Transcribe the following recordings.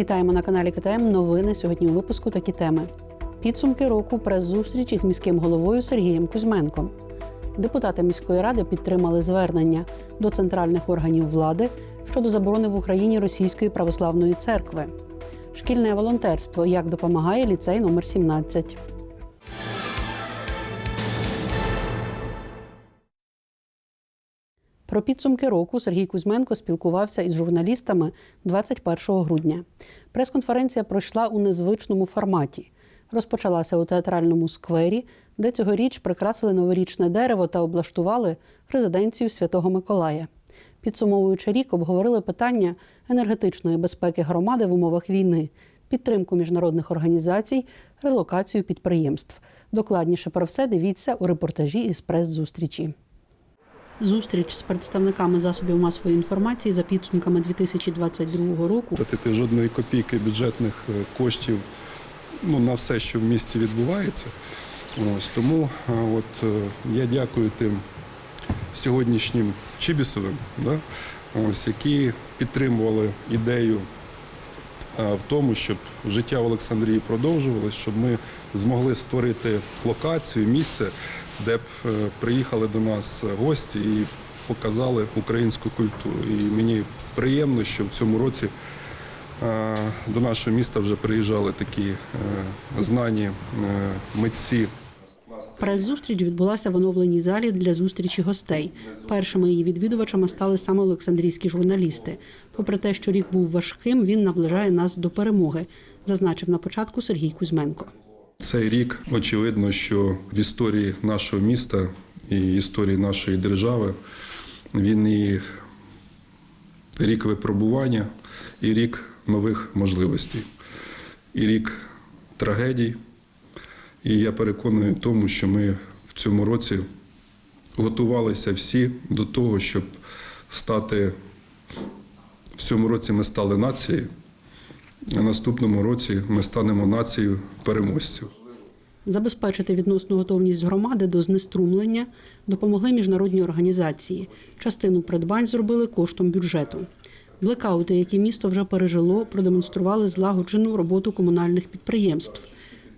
Вітаємо на каналі КТМ. Новини сьогодні у випуску такі теми. Підсумки року прес-зустрічі з міським головою Сергієм Кузьменком. Депутати міської ради підтримали звернення до центральних органів влади щодо заборони в Україні Російської православної церкви. Шкільне волонтерство як допомагає ліцей номер 17. Про підсумки року Сергій Кузьменко спілкувався із журналістами 21 грудня. Прес-конференція пройшла у незвичному форматі. Розпочалася у театральному сквері, де цьогоріч прикрасили новорічне дерево та облаштували резиденцію Святого Миколая. Підсумовуючи рік, обговорили питання енергетичної безпеки громади в умовах війни, підтримку міжнародних організацій, релокацію підприємств. Докладніше про все дивіться у репортажі із прес-зустрічі. Зустріч з представниками засобів масової інформації за підсумками 2022 року платити жодної копійки бюджетних е, коштів ну, на все, що в місті відбувається. Ось, тому е, от, е, я дякую тим сьогоднішнім Чибісовим, да, ось, які підтримували ідею в тому, щоб життя в Олександрії продовжувалось, щоб ми змогли створити локацію, місце, де б е, приїхали до нас гості і показали українську культуру. І мені приємно, що в цьому році е, до нашого міста вже приїжджали такі е, знані е, митці. Прес-зустріч відбулася в оновленій залі для зустрічі гостей. Першими її відвідувачами стали саме олександрійські журналісти. Попри те, що рік був важким, він наближає нас до перемоги, зазначив на початку Сергій Кузьменко. Цей рік очевидно, що в історії нашого міста і історії нашої держави він і рік випробування, і рік нових можливостей, і рік трагедій. І я переконаний в тому, що ми в цьому році готувалися всі до того, щоб стати в цьому році ми стали нацією, а наступному році ми станемо нацією переможців. Забезпечити відносну готовність громади до знеструмлення допомогли міжнародні організації. Частину придбань зробили коштом бюджету. Блекаути, які місто вже пережило, продемонстрували злагоджену роботу комунальних підприємств.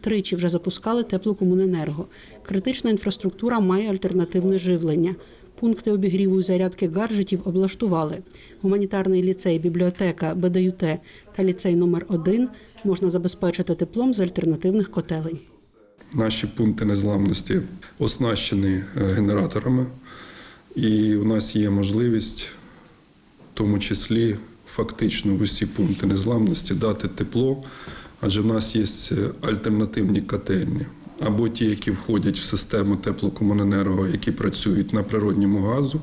Тричі вже запускали теплокомуненерго. Критична інфраструктура має альтернативне живлення. Пункти обігріву і зарядки гаджетів облаштували. Гуманітарний ліцей, бібліотека, БДЮТ та ліцей номер 1 можна забезпечити теплом з альтернативних котелень. Наші пункти незламності оснащені е, генераторами, і у нас є можливість, в тому числі фактично в усі пункти незламності, дати тепло, адже в нас є е, альтернативні котельні. Або ті, які входять в систему теплокомуненерго, які працюють на природньому газу,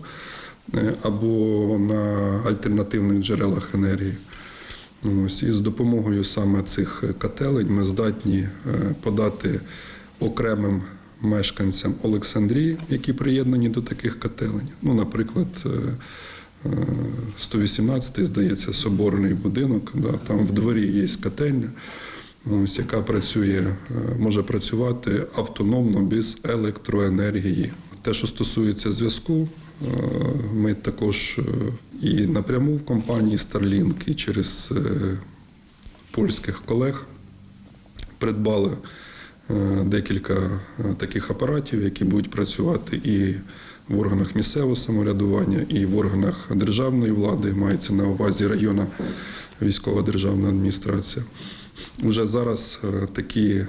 е, або на альтернативних джерелах енергії. Ось, і з допомогою саме цих котелень ми здатні е, подати окремим мешканцям Олександрії, які приєднані до таких котелень. Ну, наприклад, е, е, 118-й, здається, соборний будинок, да, там в дворі є котельня, ось, яка працює, е, може працювати автономно без електроенергії. Те, що стосується зв'язку, е, ми також е, і напряму в компанії Starlink, і через польських колег придбали декілька таких апаратів, які будуть працювати і в органах місцевого самоврядування, і в органах державної влади, мається на увазі районна військова державна адміністрація. Уже зараз е, такі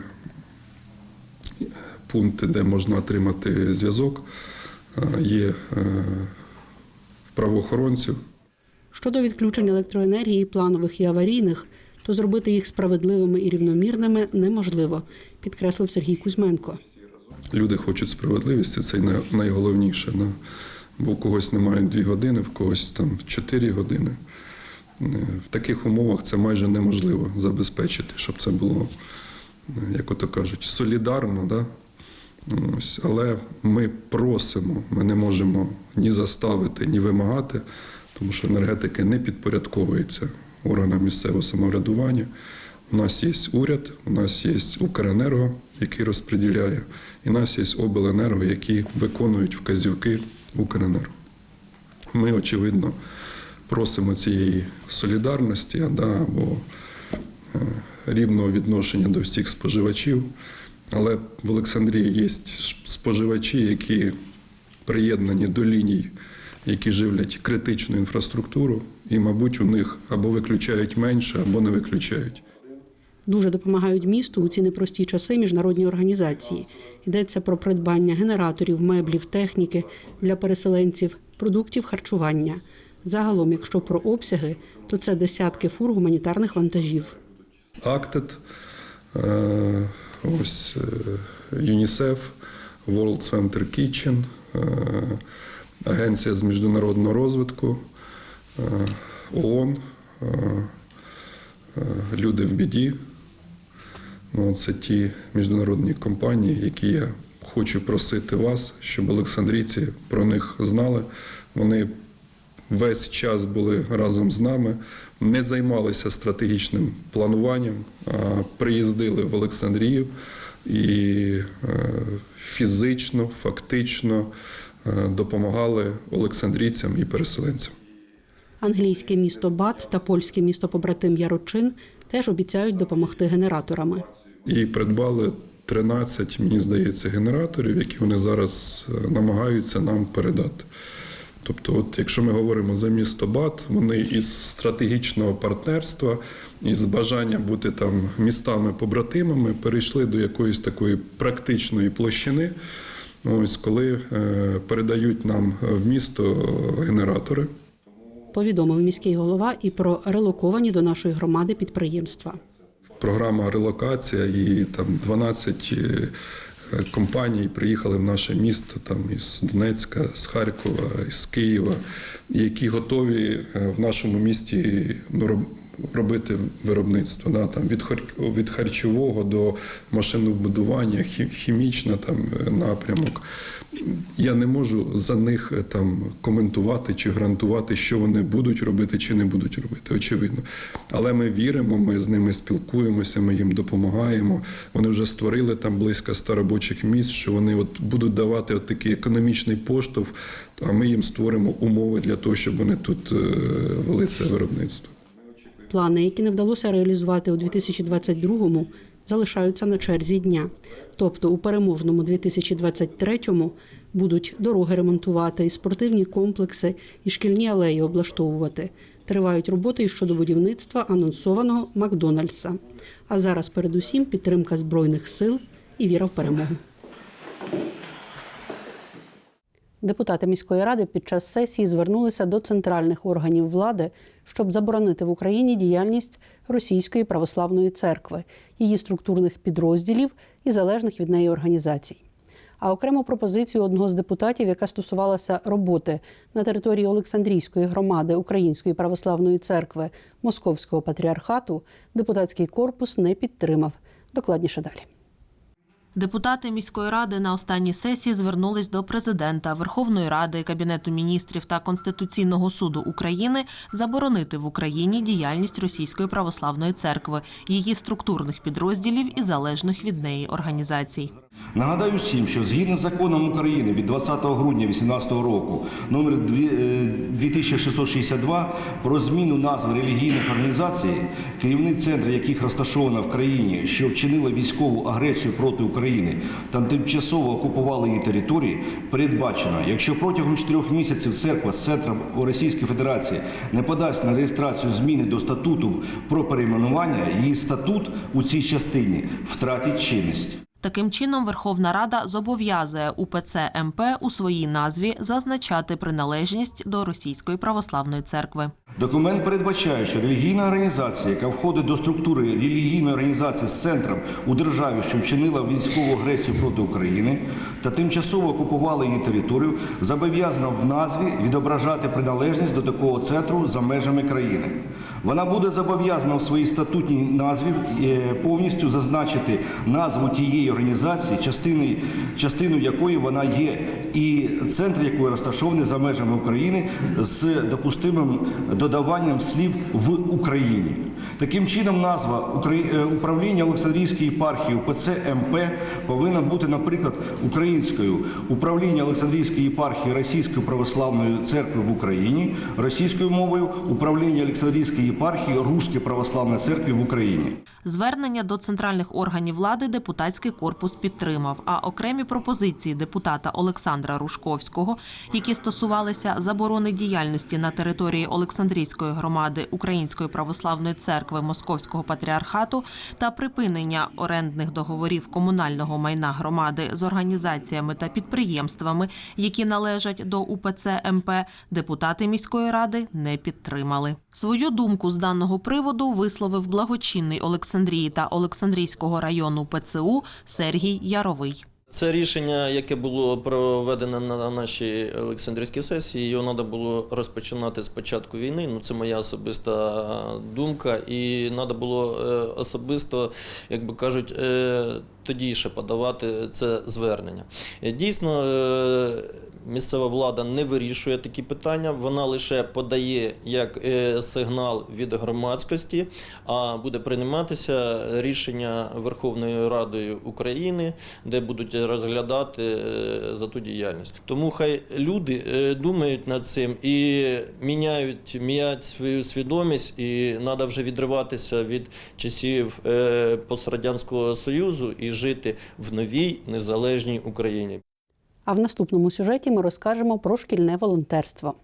пункти, де можна отримати зв'язок, е, є е, правоохоронців. Щодо відключень електроенергії, планових і аварійних, то зробити їх справедливими і рівномірними неможливо, підкреслив Сергій Кузьменко. Люди хочуть справедливості, це найголовніше. Бо у когось немає дві години, в когось там чотири години. В таких умовах це майже неможливо забезпечити, щоб це було, як ото кажуть, солідарно. Да? Ось. Але ми просимо, ми не можемо ні заставити, ні вимагати, тому що енергетики не підпорядковується органам місцевого самоврядування. У нас є уряд, у нас є Укренерго, який розподіляє, і у нас є обленерго, які виконують вказівки Укренерго. Ми, очевидно, просимо цієї солідарності да, або е, рівного відношення до всіх споживачів. Але в Олександрії є споживачі, які приєднані до ліній, які живлять критичну інфраструктуру, і, мабуть, у них або виключають менше, або не виключають. Дуже допомагають місту у ці непрості часи міжнародні організації. Йдеться про придбання генераторів, меблів, техніки для переселенців, продуктів харчування. Загалом, якщо про обсяги, то це десятки фур гуманітарних вантажів. Актед, ось е, ЮНІСЕФ, World Center Kitchen, е, Агенція з міжнародного розвитку, е, ООН, Люди в біді. Ну, це ті міжнародні компанії, які я хочу просити вас, щоб олександрійці про них знали. Вони весь час були разом з нами, не займалися стратегічним плануванням, приїздили в Олександрію і е, фізично, фактично е, допомагали олександрійцям і переселенцям. Англійське місто Бат та польське місто побратим Ярочин теж обіцяють допомогти генераторами. І придбали 13, мені здається, генераторів, які вони зараз е, намагаються нам передати. Тобто, от якщо ми говоримо за місто Бат, вони із стратегічного партнерства, із бажання бути там містами-побратимами, перейшли до якоїсь такої практичної площини. Ось коли е, передають нам в місто генератори. Повідомив міський голова і про релоковані до нашої громади підприємства. програма релокація, і там 12 е, компаній приїхали в наше місто там із Донецька, з Харкова, з Києва, які готові е, в нашому місті ну, робити виробництво. Да, там від, від харчового до машинобудування, хі- хімічна там е, напрямок. Я не можу за них е, там коментувати чи гарантувати, що вони будуть робити чи не будуть робити, очевидно. Але ми віримо, ми з ними спілкуємося, ми їм допомагаємо. Вони вже створили там близько 100 робочих місць, що вони от будуть давати от такий економічний поштовх, а ми їм створимо умови для того, щоб вони тут е, вели це виробництво. Плани, які не вдалося реалізувати у 2022-му, залишаються на черзі дня. Тобто у переможному 2023-му будуть дороги ремонтувати, і спортивні комплекси, і шкільні алеї облаштовувати. Тривають роботи і щодо будівництва анонсованого Макдональдса. А зараз передусім підтримка збройних сил і віра в перемогу. Депутати міської ради під час сесії звернулися до центральних органів влади, щоб заборонити в Україні діяльність Російської православної церкви, її структурних підрозділів і залежних від неї організацій. А окрему пропозицію одного з депутатів, яка стосувалася роботи на території Олександрійської громади Української православної церкви Московського патріархату, депутатський корпус не підтримав. Докладніше далі. Депутати міської ради на останній сесії звернулись до президента Верховної Ради, Кабінету міністрів та Конституційного суду України заборонити в Україні діяльність Російської православної церкви, її структурних підрозділів і залежних від неї організацій. Нагадаю всім, що згідно з законом України від 20 грудня 2018 року номер дві- е, 2662 про зміну назви релігійних організацій, керівник центру яких розташовано в країні, що вчинила військову агресію проти України та тимчасово окупувала її території, передбачено, якщо протягом чотирьох місяців церква з центром у Російській Федерації не подасть на реєстрацію зміни до статуту про перейменування, її статут у цій частині втратить чинність. Таким чином, Верховна Рада зобов'язує УПЦ МП у своїй назві зазначати приналежність до Російської православної церкви. Документ передбачає, що релігійна організація, яка входить до структури релігійної організації з центром у державі, що вчинила військову агресію проти України та тимчасово окупувала її територію, зобов'язана в назві відображати приналежність до такого центру за межами країни. Вона буде зобов'язана в своїй статутній назві е, повністю зазначити назву тієї організації, частини, частиною якої вона є, і центр якої розташований за межами України з допустимим додаванням слів в Україні. Таким чином, назва «Украї- е, управління Олександрійської єпархії УПЦ МП повинна бути, наприклад, українською управління Олександрійської єпархії Російської православної церкви в Україні, російською мовою управління Олександрійської єпархії Руської православної церкви в Україні. Звернення до центральних органів влади депутатський корпус підтримав. А окремі пропозиції депутата Олександра Рушковського, які стосувалися заборони діяльності на території Олександрійської громади Української православної церкви Московського патріархату та припинення орендних договорів комунального майна громади з організаціями та підприємствами, які належать до УПЦ МП, депутати міської ради не підтримали. Свою думку з даного приводу висловив благочинний Олександрії та Олександрійського району ПЦУ Сергій Яровий. Це рішення, яке було проведено на нашій Олександрійській сесії, його треба було розпочинати з початку війни. Ну це моя особиста думка, і треба було е, особисто, як би кажуть, е, тоді ще подавати це звернення. Е, Дійсно, місцева влада не вирішує такі питання, вона лише подає як е, сигнал від громадськості, а буде прийматися рішення Верховною Радою України, де будуть розглядати е, за ту діяльність. Тому хай люди е, думають над цим і міняють, міняють свою свідомість, і треба вже відриватися від часів пострадянського союзу і жити в новій незалежній Україні. А в наступному сюжеті ми розкажемо про шкільне волонтерство.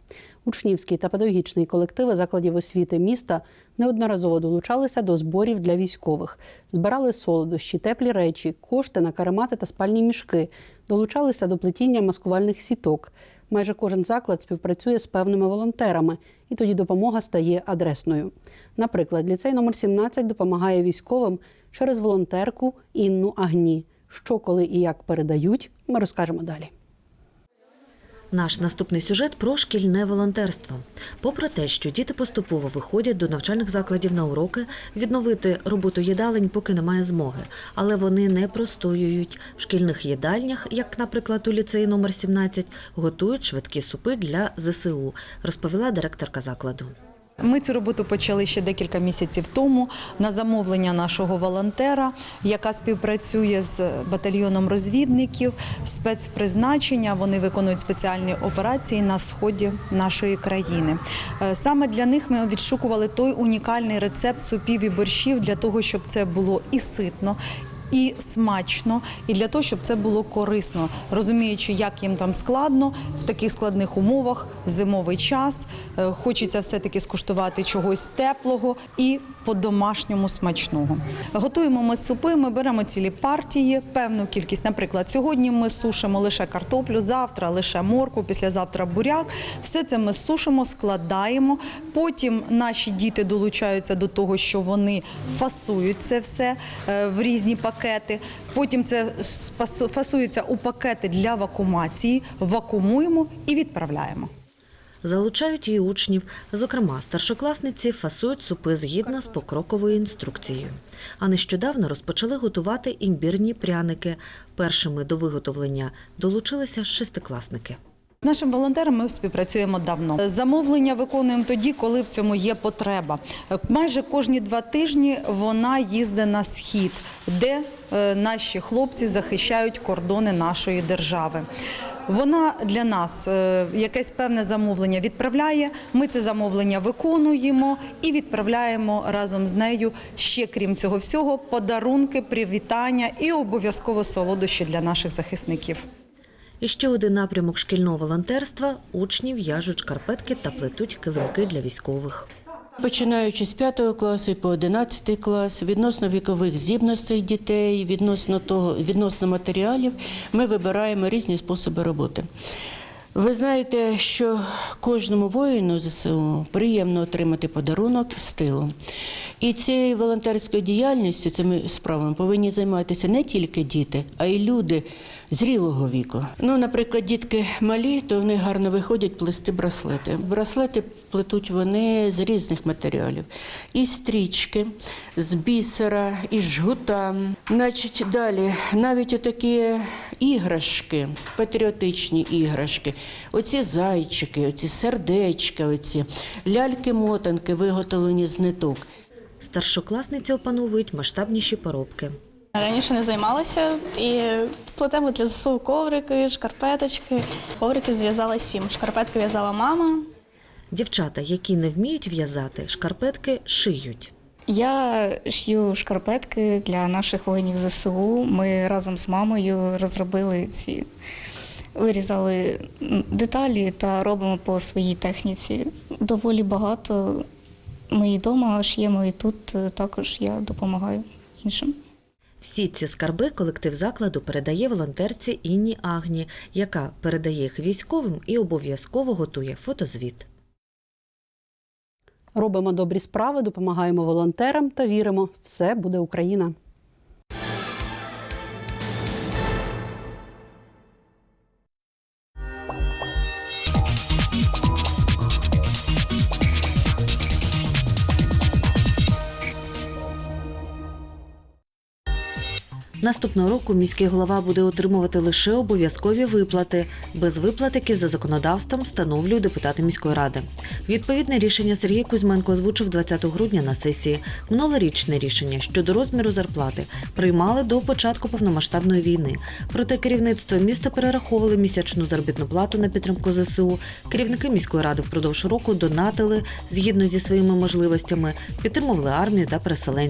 Учнівський та педагогічний колективи закладів освіти міста неодноразово долучалися до зборів для військових, збирали солодощі, теплі речі, кошти на каремати та спальні мішки, долучалися до плетіння маскувальних сіток. Майже кожен заклад співпрацює з певними волонтерами, і тоді допомога стає адресною. Наприклад, ліцей номер 17 допомагає військовим через волонтерку Інну Агні. Що, коли і як передають, ми розкажемо далі. Наш наступний сюжет про шкільне волонтерство. Попри те, що діти поступово виходять до навчальних закладів на уроки, відновити роботу їдалень поки немає змоги, але вони не простоюють. В шкільних їдальнях, як, наприклад, у ліцеї номер 17, готують швидкі супи для ЗСУ, розповіла директорка закладу. Ми цю роботу почали ще декілька місяців тому на замовлення нашого волонтера, яка співпрацює з батальйоном розвідників спецпризначення. Вони виконують спеціальні операції на сході нашої країни. Е, Саме для них ми відшукували той унікальний рецепт супів і борщів для того, щоб це було і ситно. І смачно, і для того, щоб це було корисно, розуміючи, як їм там складно в таких складних умовах, зимовий час. е, Хочеться все-таки скуштувати чогось теплого і по-домашньому смачного. Готуємо ми супи, ми беремо цілі партії, певну кількість. Наприклад, сьогодні ми сушимо лише картоплю, завтра лише морку, післязавтра буряк. Все це ми сушимо, складаємо. Потім наші діти долучаються до того, що вони фасують це все е, в різні пакети. Потім це фасується у пакети для вакуумації, вакуумуємо і відправляємо. Залучають і учнів. Зокрема, старшокласниці фасують супи згідно з покроковою інструкцією. А нещодавно розпочали готувати імбірні пряники. Першими до виготовлення долучилися шестикласники. Нашим волонтером ми співпрацюємо давно. Замовлення виконуємо тоді, коли в цьому є потреба. Майже кожні два тижні вона їздить на схід, де е, наші хлопці захищають кордони нашої держави. Вона для нас е, якесь певне замовлення відправляє. Ми це замовлення виконуємо і відправляємо разом з нею ще крім цього всього подарунки, привітання і обов'язково солодощі для наших захисників. І ще один напрямок шкільного волонтерства – учні в'яжуть шкарпетки та плетуть килимки для військових. Починаючи з 5 класу і по 11 клас, відносно вікових здібностей дітей, відносно того, відносно матеріалів, ми вибираємо різні способи роботи. Ви знаєте, що кожному воїну ЗСУ приємно отримати подарунок з тилу. І цією волонтерською діяльністю, цими справами повинні займатися не тільки діти, а й люди зрілого віку. Ну, наприклад, дітки малі, то вони гарно виходять плести браслети. Браслети плетуть вони з різних матеріалів: і стрічки, з бісера, і жгута. Значить, далі навіть отакі іграшки, патріотичні іграшки, оці зайчики, оці сердечка, оці ляльки-мотанки, виготовлені з ниток. Старшокласниці опановують масштабніші поробки. Раніше не займалася і плетемо для ЗСУ коврики, шкарпеточки. Коврики зв'язала сім. Шкарпетки в'язала мама. Дівчата, які не вміють в'язати, шкарпетки шиють. Я шью шкарпетки для наших воїнів ЗСУ. Ми разом з мамою розробили ці, вирізали деталі та робимо по своїй техніці. Доволі багато. Ми і вдома шиємо, і тут е, також я допомагаю іншим. Всі ці скарби колектив закладу передає волонтерці Інні Агні, яка передає їх військовим і обов'язково готує фотозвіт. Робимо добрі справи, допомагаємо волонтерам та віримо, все буде Україна. Наступного року міський голова буде отримувати лише обов'язкові виплати. Без виплат, які за законодавством встановлюють депутати міської ради. Відповідне рішення Сергій Кузьменко озвучив 20 грудня на сесії. Минулорічне рішення щодо розміру зарплати приймали до початку повномасштабної війни. Проте керівництво міста перераховували місячну заробітну плату на підтримку ЗСУ. Керівники міської ради впродовж року донатили згідно зі своїми можливостями, підтримували армію та переселенців.